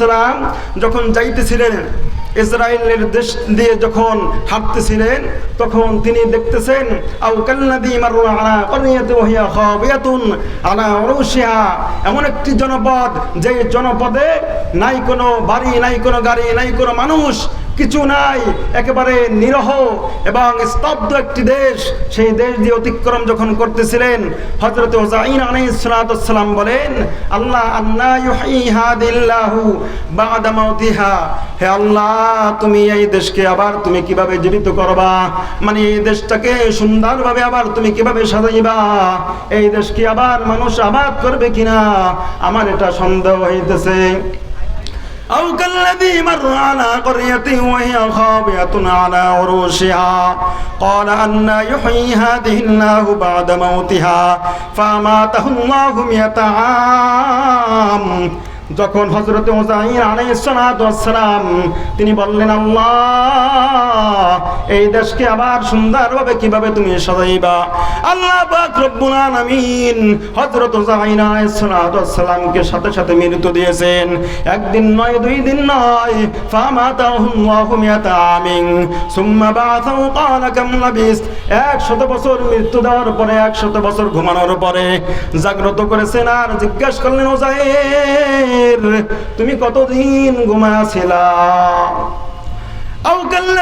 সালাম যখন যাইতেছিলেন ইসরায়েলের দেশ দিয়ে যখন হাঁটতেছিলেন, তখন তিনি দেখতেছেন আউ এমন একটি জনপদ যে জনপদে নাই কোনো বাড়ি, নাই কোনো গাড়ি, নাই কোনো মানুষ কিছু নাই, একেবারে নিরহ এবং স্তব্ধ একটি দেশ। সেই দেশ দিয়ে অতিক্রম যখন করতেছিলেন হজরত হোসাইন আলাইসালাম বলেন, আল্লাহ মাউতিহা। হে আল্লাহ, তুমি এই দেশকে আবার তুমি কীভাবে জীবিত করবা? মানে এই দেশটাকে সুন্দরভাবে আবার তুমি কীভাবে সাজাইবা? এই দেশকে আবার মানুষ আবাদ করবে কিনা? আমার এটা সন্দেহ হইতেছে। أو كالذي مر على قرية وهي خاوية على عروشها. قال أن يحيي هذه الله بعد موتها فأماته الله مئة عام. যখন হজরত আলাইসালাম তিনি বললেন, আল্লাহ, এই দেশকে আবার সুন্দরভাবে কীভাবে তুমি সাজাইবা? আল্লাহ হযরত হুসাইন আলাইহিসসালামকে সাথে সাথে মৃত্যু দিয়েছেন। একদিন নয়, দুই দিন নয় আমিন 100 বছর মৃত্যু দেওয়ার 100 বছর ঘুমানোর পরে জাগ্রত করেছেন আর জিজ্ঞাসা করলেন ওজাইর তুমি কতদিন ঘুমাছিলা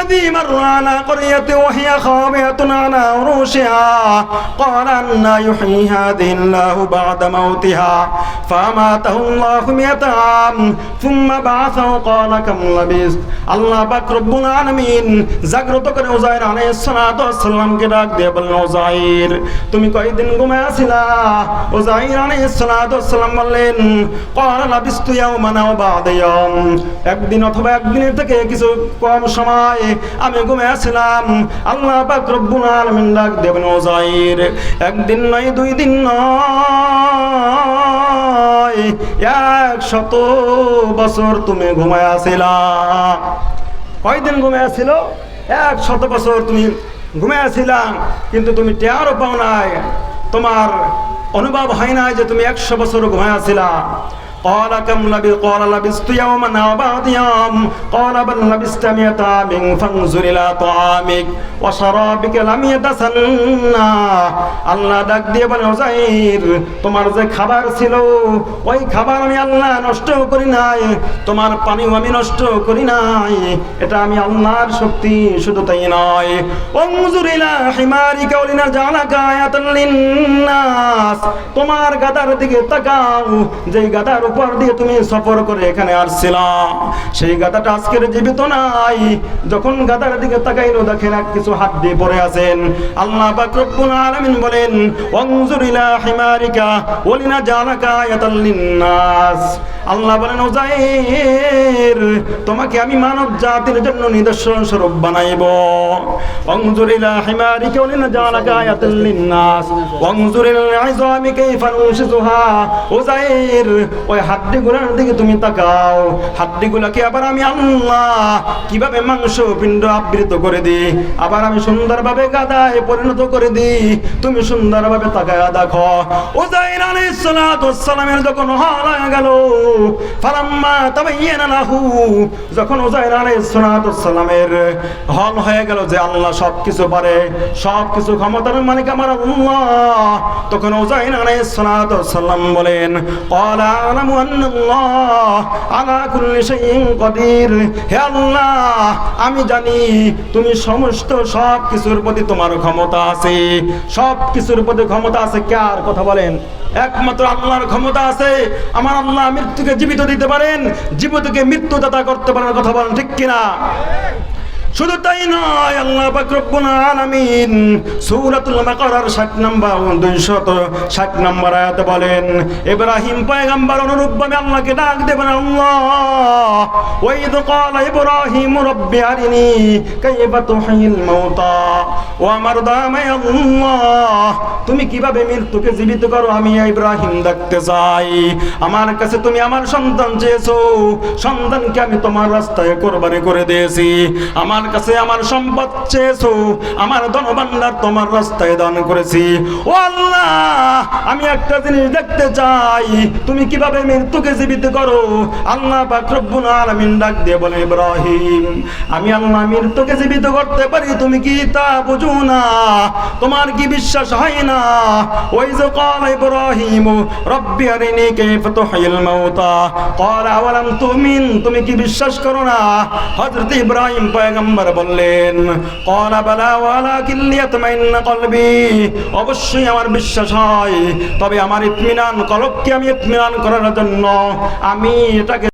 أو كالذي مر على قرية وهي خاوية على عروشها قال أن يحيي هذه الله بعد موتها فأماته الله مئة عام ثم بعثه قال كم لبثت আল্লাহ পাক রব্বুল আলামিন জাগ্রত করে উজাইর আলাইহিস সালাতু ওয়াসসালামকে ডাক দিয়ে বললেন উজাইর তুমি কয়দিন ঘুমায় আছিলা উজাইর আলাইহিস সালাতু ওয়াসসালাম বললেন ক্বালা লাবিস্তু ইয়াওমান আও বা'দা ইয়াওম একদিন অথবা একদিনের থেকে কিছু কম সময় আমি ঘুমিয়েছিলাম। আল্লাহ পাক রব্বুল ডাক দেবেন একদিন নয়, দুই দিন নয়, এক শত বছর তুমি ঘুমাইয়াছিলা কয়দিন ঘুমিয়েছিল? এক শত বছর তুমি ঘুমিয়েছিলাম কিন্তু তুমি টেয়ারও পাও নাই। তোমার অনুভব হয় না যে তুমি একশো বছর ঘুমাইয়াছিলা قال كم لبث قال لبثت يوما او بعض يوم قال بل لبثت مئة عام فانظر الى طعامك وشرابك لم يتسنى আল্লাহ ডাক দিয়ে বলে ওজাইর তোমার যে খাবার ছিল ওই খাবার আমি আল্লাহ নষ্ট করি নাই তোমার পানিও আমি নষ্ট করি নাই এটা আমি আল্লাহর শক্তি শুধু তাই নয় অংজুর ইলা হিমারিকা ওলিনা জালাকা আয়াতাল লিন্নাস তোমার গাদার দিকে তাকাও যেই গাদার উপর দিয়ে তুমি সফর করে এখানে আসছিলাম সেই গাদাটা আজকের জীবিত নাই। যখন গাদার দিকে তাকাইলো, দেখেন কিছু হাত দিয়ে পড়ে আছেন। আল্লাহ বা রব্বুল আলামিন বলেন অংজুরিলা হিমারিকা ওলিনা জালাকা আয়াতাল আল্লাহ বলেন ওজাইর তোমাকে আমি মানব জাতির জন্য নিদর্শন স্বরূপ বানাইব। ওই দিকে তুমি তাকাও। হাড্ডিগুলোকে আবার আমি আল্লাহ কীভাবে মাংস পিণ্ড আবৃত করে দিই? আবার আমি সুন্দরভাবে গাদায় পরিণত করে দিই। তুমি সুন্দরভাবে তাকায় দেখো। আলাইহিস ওয়াসসালামের যখন গেল, ফালাম্মা তাবাইয়ানা লাহু যখন সালাতু ওয়াসসালামের হল হয়ে গেল যে আল্লাহ সব কিছু পারে সব কিছু ক্ষমতার মালিক আমার আল্লাহ, তখন সালাতু ওয়াসসালাম বলেন আলা কুল্লি হে আল্লাহ, আমি জানি তুমি সমস্ত সব কিছুর প্রতি তোমার ক্ষমতা আছে সব কিছুর প্রতি ক্ষমতা আছে কার কথা বলেন? একমাত্র আল্লাহর ক্ষমতা আছে। আমার আল্লাহ মৃত্যুকে জীবিত দিতে পারেন, জীবিতকে মৃত্যুদাতা করতে পারেন, কথা বলেন ঠিক কিনা? শুধু তাই নয়, আল্লাহ রব্বুল আলামিন সূরাতুল বাকারার 60 নাম্বার 260 নাম্বার আয়াতে বলেন, ইব্রাহিম পয়গম্বর অনুরূপভাবে আল্লাহকে ডাক দেবেন আল্লাহ। ওয়াইদ ক্বালা ইব্রাহিম রব্বি আরিনি কাইফা তুহিল মাউতা। ও আমার দামে আল্লাহ তুমি কীভাবে মৃত্যুকে জীবিত করো আমি ইব্রাহিম দেখতে চাই। আমার কাছে তুমি আমার সন্তান চেয়েছো। সন্তানকে আমি তোমার রাস্তায় কোরবানি করে দিয়েছি। আমার কাছে আমার সম্পদ চেয়েছো। আমার ধনভাণ্ডার তোমার রাস্তায় দান করেছি। ও আল্লাহ, আমি একটা জিনিস দেখতে চাই। তুমি কীভাবে মৃত্যুকে জীবিত করো? আল্লাহ পাক রব্বুল আলামিন ডাক দিয়ে বলে, ইব্রাহিম, আমি আল্লাহ মৃত্যুকে জীবিত করতে পারি, তুমি কি তা বুঝো না? তোমার কি বিশ্বাস হয় না ওই যে قال ইব্রাহিম রব্বি আরিনি কাইফা তুহিল মাউতা قال আওয়ালাম তুমিন তুমি কি বিশ্বাস করো না হযরত ইব্রাহিম পয়গম্বর বললেন قال বালা ওয়ালাকিন লিয়াতমাইন্না কলবি অবশ্যই আমার বিশ্বাস হয় তবে আমার ইতমিনান কলবকে আমি ইতমিনান করার জন্য আমি এটাকে